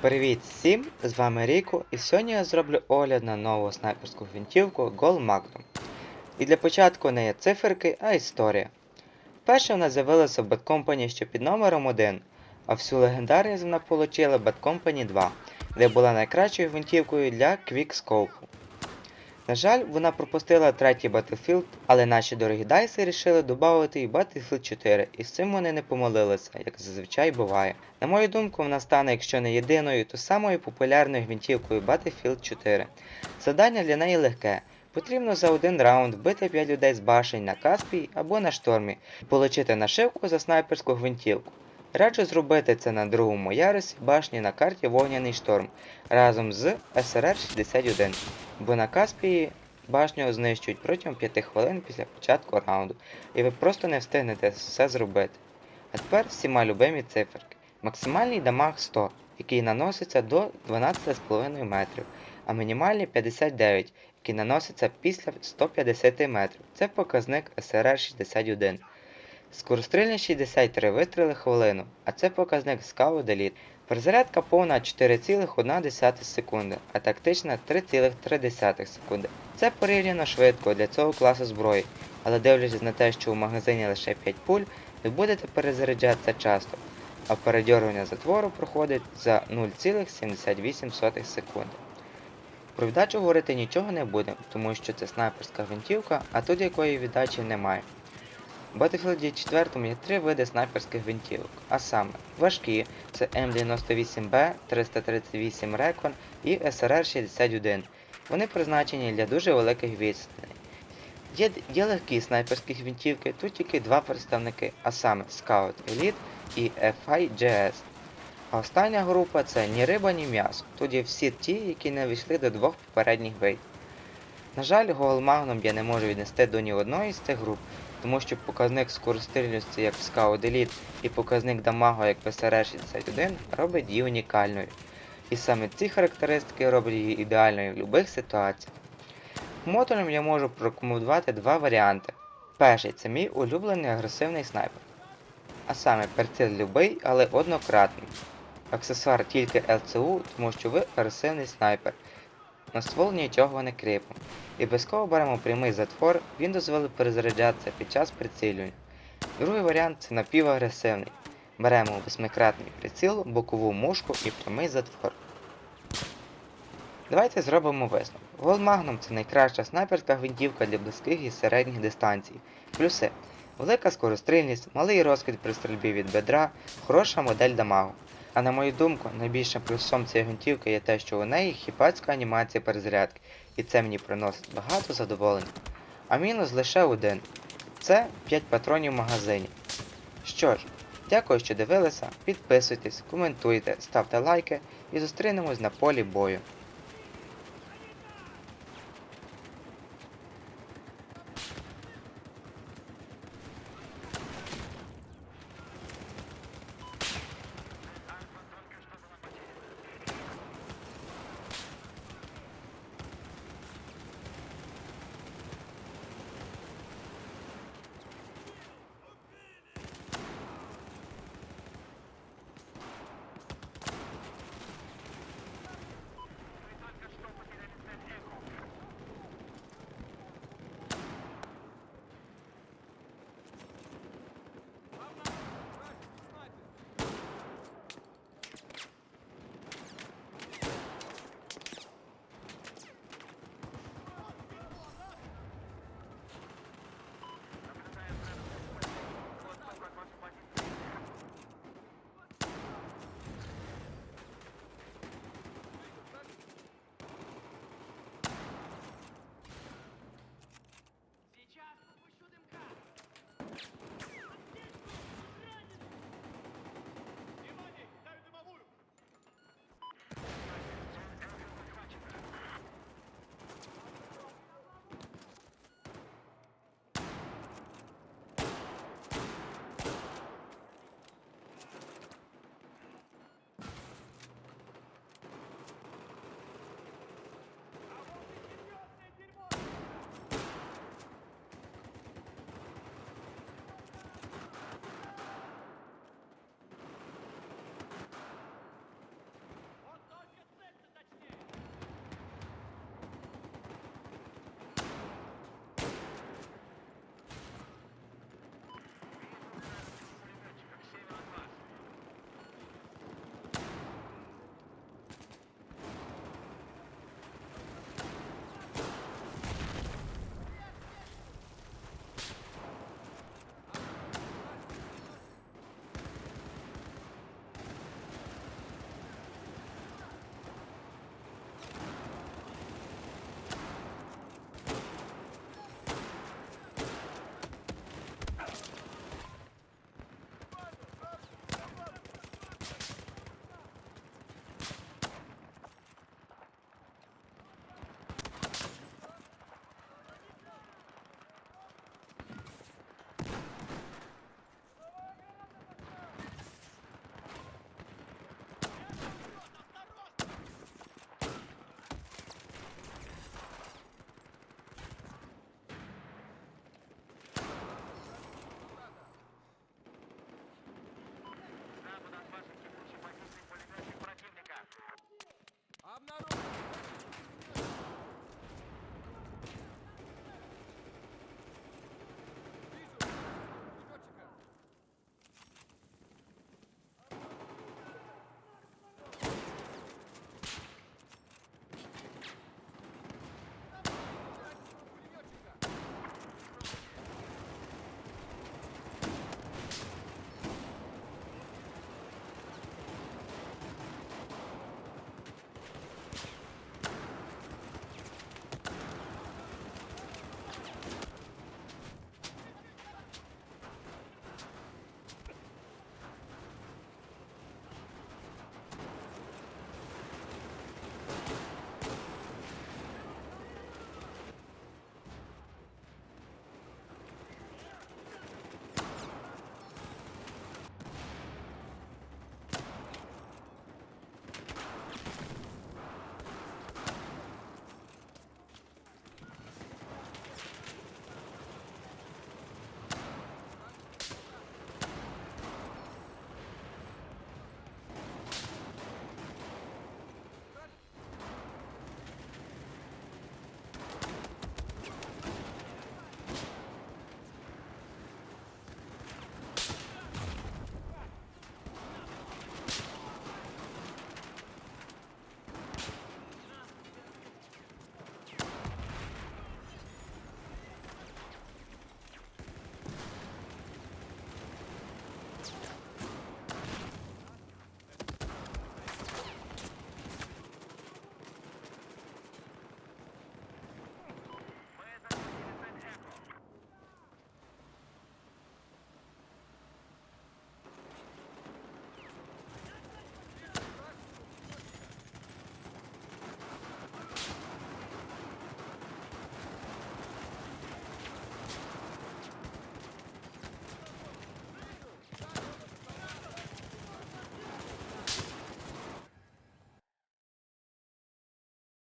Привіт всім! З вами Ріко, і сьогодні я зроблю огляд на нову снайперську гвинтівку Gol Magnum. І для початку не є циферки, а історія. Перша вона з'явилася в Bad Company ще під номером 1, а всю легендарність вона отримала в Bad Company 2, де була найкращою гвинтівкою для Quickscope. На жаль, вона пропустила третій Battlefield, але наші дорогі дайси рішили додати і Battlefield 4, і з цим вони не помилилися, як зазвичай буває. На мою думку, вона стане, якщо не єдиною, то самою популярною гвинтівкою Battlefield 4. Завдання для неї легке. Потрібно за один раунд вбити 5 людей з башень на Каспій або на штормі і отримати нашивку за снайперську гвинтівку. Раджу зробити це на другому ярусі башні на карті Вогняний шторм разом з СРР-61, бо на Каспії башню знищують протягом 5 хвилин після початку раунду, і ви просто не встигнете все зробити. А тепер всіма любимі циферки. Максимальний дамаг 100, який наноситься до 12,5 метрів, а мінімальний 59, який наноситься після 150 метрів. Це показник СРР-61. Скорострільність 63 вистріли хвилину, а це показник Scout Elite. Перезарядка повна 4,1 секунди, а тактична 3,3 секунди. Це порівняно швидко для цього класу зброї, але дивлячись на те, що у магазині лише 5 пуль, ви будете перезаряджатися часто, а передьоргування затвору проходить за 0,78 секунди. Про віддачу говорити нічого не будемо, тому що це снайперська гвинтівка, а тут якої віддачі немає. У Battlefield 4 є три види снайперських гвинтівок, а саме важкі це М98Б, 338 Recon і SRR-61. Вони призначені для дуже великих відстаней. Є, є легкі снайперські гвинтівки, тут тільки два представники, а саме Scout Elite і FIGS. А остання група це ні риба, ні м'ясо. Є всі ті, які не війшли до двох попередніх видів. На жаль, Magnum я не можу віднести до ні одної з цих груп, тому що показник скорострільності як в Scout Elite і показник дамагу як в SRR-61 робить її унікальною. І саме ці характеристики роблять її ідеальною в будь-яких ситуаціях. Мотором я можу прокомендувати два варіанти. Перший це мій улюблений агресивний снайпер. А саме приціл любий, але однократний. Аксесуар тільки ЛЦУ, тому що ви агресивний снайпер. На ствол нічого не кріпимо. І обов'язково беремо прямий затвор, він дозволить перезаряджатися під час прицілювання. Другий варіант це напівагресивний. Беремо восьмикратний приціл, бокову мушку і прямий затвор. Давайте зробимо висновок. Magnum це найкраща снайперська гвинтівка для близьких і середніх дистанцій. Плюси. Велика скорострільність, малий розкид при стрільбі від бедра, хороша модель дамагу. А на мою думку, найбільшим плюсом цієї гвинтівки є те, що у неї хіпацька анімація перезарядки, і це мені приносить багато задоволення. А мінус лише один. Це 5 патронів в магазині. Що ж, дякую, що дивилися, підписуйтесь, коментуйте, ставте лайки і зустрінемось на полі бою.